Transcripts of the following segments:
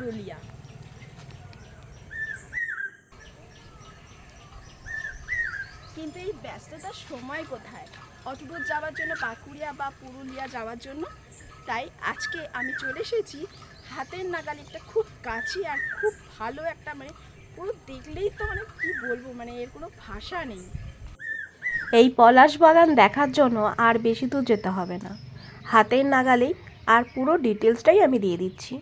পুরুলিয়া। কিন্তু এই ব্যস্ততার সময় কোথায়? অতদূর যাওয়ার জন্য বাঁকুড়িয়া বা পুরুলিয়া যাওয়ার জন্য? তাই আজকে আমি চলে এসেছি হাতের নাগালে একটা খুব কাছে আর খুব ভালো একটা মানে পুরো দেখলেই তো মানে কি বলব মানে এর কোনো ভাষা নেই। এই পলাশ বাগান দেখার জন্য আর বেশি দূর যেতে হবে না। হাতের নাগালেই আর পুরো ডিটেলসটাই আমি দিয়ে দিচ্ছি।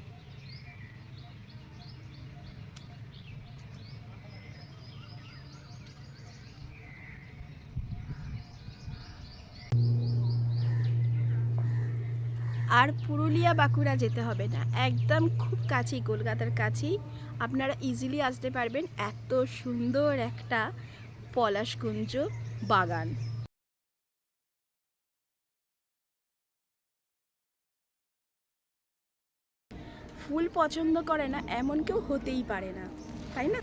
আর পুরুলিয়া বাঁকুড়া যেতে হবে না। একদম খুব কাছেই, কলকাতার কাছেই। আপনারা ইজিলি আসতে পারবেন এত সুন্দর একটা পলাশকুঞ্জ বাগান। ফুল পছন্দ করে না, এমন কেউ হতেই পারে না, তাই না?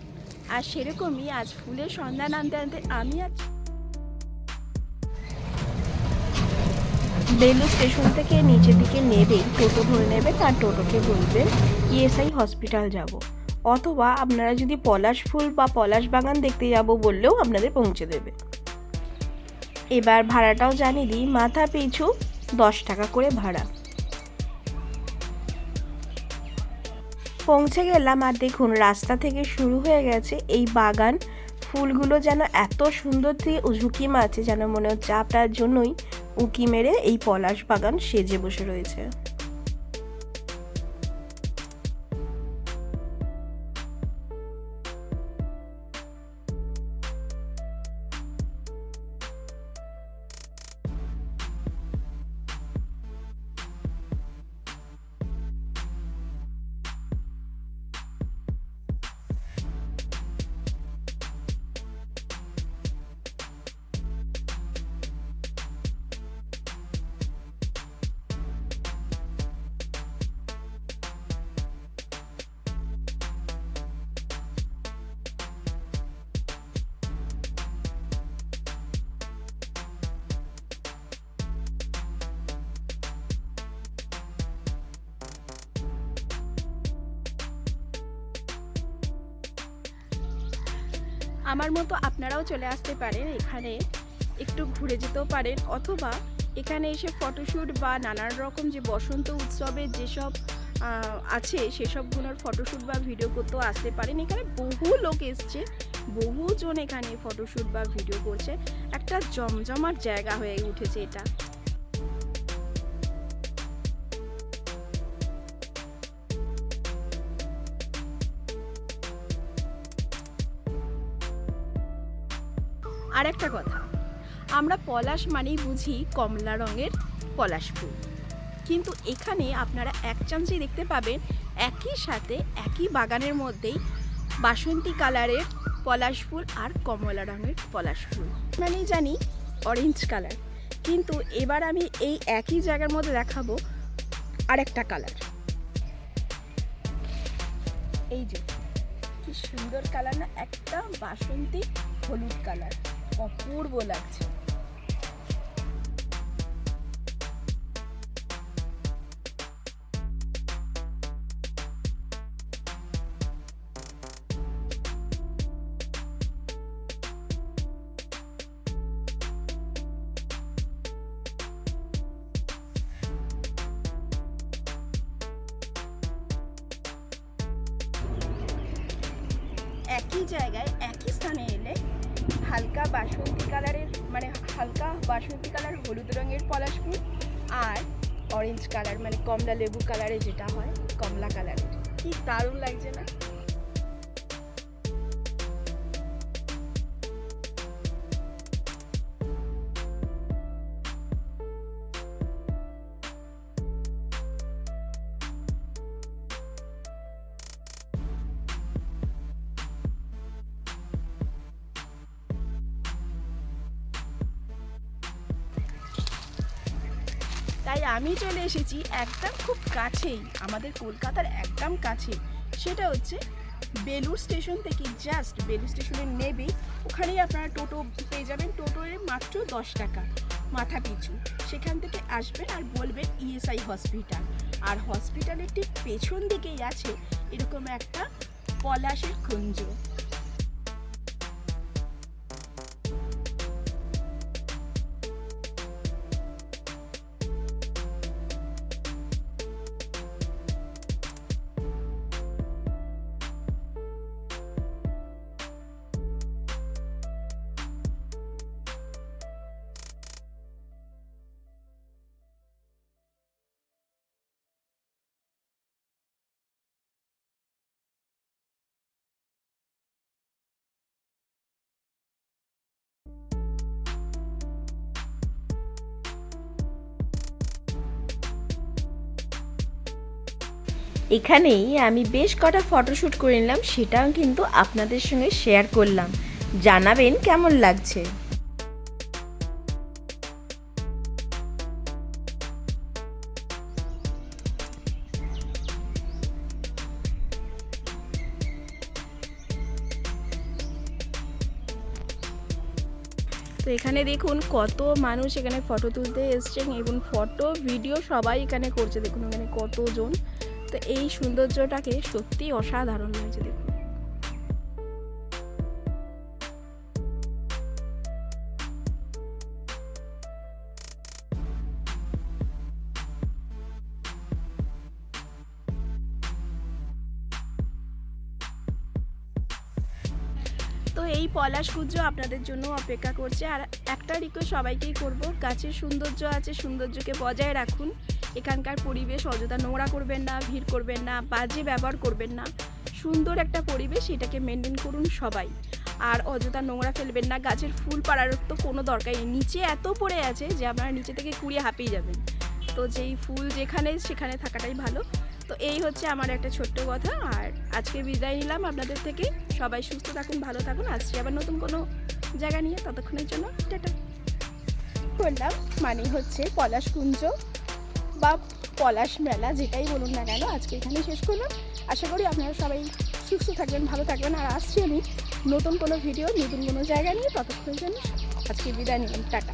আর সেরকমই আজ ফুলের সন্ধান আনতে আনতে আমি আজ বেলু স্টেশন থেকে নিচের দিকে নেবে, টোটো ধরে নেবে, তার টোটোকে বলবেন ইএসআই হসপিটাল যাব। অথবা আপনারা যদি পলাশ ফুল বা পলাশ বাগান দেখতে যাব বললেও আপনাদের পৌঁছে দেবে। এবার ভাড়াটাও জানিয়ে দিই, মাথা পিছু দশ টাকা করে ভাড়া। পৌঁছে গেলাম আর দেখুন, রাস্তা থেকে শুরু হয়ে গেছে এই বাগান। ফুলগুলো যেন এত সুন্দর দিয়ে ঝুঁকি মারছে যেন মনে হচ্ছে আপনার জন্যই উকি মেরে এই পলাশ বাগান সেজে বসে রয়েছে। আমার মতো আপনারাও চলে আসতে পারেন এখানে। একটু ঘুরে যেতেও পারেন অথবা এখানে এসে ফটোশ্যুট বা নানান রকম যে বসন্ত উৎসবের যেসব আছে সেসবগুলোর ফটোশ্যুট বা ভিডিও করতেও আসতে পারেন। এখানে বহু লোক এসছে, বহুজন এখানে ফটোশ্যুট বা ভিডিও করছে। একটা জমজমার জায়গা হয়ে উঠেছে এটা। আর একটা কথা। আমরা পলাশ মানেই বুঝি কমলা রঙের পলাশ ফুল। কিন্তু এখানে আপনারা এক চান্সেই দেখতে পাবেন একই সাথে একই বাগানের মধ্যেই বাসন্তী কালারের পলাশ ফুল আর কমলা রঙের পলাশ ফুল। মানে জানি অরেঞ্জ কালার কিন্তু এবার আমি এই একই জায়গার মধ্যে দেখাবো আরেকটা কালার এই যে, কি সুন্দর কালার না, একটা বাসন্তী হলুদ কালার অপূর্ব লাগছে। একই জায়গায় একই স্থানে এলে হালকা বাসন্তী কালারের মানে হালকা বাসন্তী কালার, হলুদ রঙের পলাশ ফুল আর অরেঞ্জ কালার মানে কমলা লেবু কালারে যেটা হয়, কমলা কালারের। কি দারুণ লাগছে না? তাই আমি চলে এসেছি একদম খুব কাছেই, আমাদের কলকাতার একদম কাছে সেটা হচ্ছে বেলুর স্টেশন থেকে জাস্ট বেলুর স্টেশনে নেবে ওখানেই আপনারা টোটো পেয়ে যাবেন। টোটোর মাত্র দশ টাকা, মাথা পিছু। সেখান থেকে আসবেন আর বলবেন ইএসআই হসপিটাল আর হসপিটালের ঠিক পেছন দিকেই আছে এরকম একটা পলাশের কুঞ্জ। এখানেই আমি বেশ কটা ফটোশ্যুট করে নিলাম, সেটাও কিন্তু আপনাদের সঙ্গে শেয়ার করলাম। জানাবেন কেমন লাগছে? তো এখানে দেখুন কত মানুষ এখানে ফটো তুলতে এসছেন, এবং ফটো ভিডিও সবাই এখানে করছে। দেখুন এখানে কতজন। তো এই সৌন্দর্যটাকে সত্যি অসাধারণ লাগছে দেখুন। তো এই পলাশ কুঞ্জ আপনাদের জন্য অপেক্ষা করছে। আর একটা রিকোয়েস্ট সবাইকেই করব, গাছের সৌন্দর্য আছে, সৌন্দর্যকে বজায় রাখুন। এখানকার পরিবেশ অযথা নোংরা করবেন না, ভিড় করবেন না, বাজে ব্যবহার করবেন না। সুন্দর একটা পরিবেশ এটাকে মেনটেন করুন সবাই। আর অযথা নোংরা ফেলবেন না, গাছের ফুল, পাড়ার তো কোনো দরকারই নিচে এত পড়ে আছে যে আপনারা নিচে থেকে কুড়িয়ে হাঁপিয়ে যাবেন। তো যেই ফুল যেখানে, সেখানে থাকাটাই ভালো। তো এই হচ্ছে আমার একটা ছোট্ট কথা। আর আজকে বিদায় নিলাম আপনাদের থেকে। সবাই সুস্থ থাকুন, ভালো থাকুন। আসছি আবার নতুন কোনো জায়গা নিয়ে। ততক্ষণের জন্য টাটা। করলাম মানে হচ্ছে পলাশ কুঞ্জ। বা পলাশ মেলা, যেটাই বলুন না কেন, আজকে এখানেই শেষ করলাম। আশা করি আপনারা সবাই সুস্থ থাকবেন, ভালো থাকবেন। আর আসছি আমি নতুন কোনো ভিডিও নতুন কোনো জায়গা নিয়ে। ততক্ষণের জন্য আজকে বিদায় নিলাম। টাটা।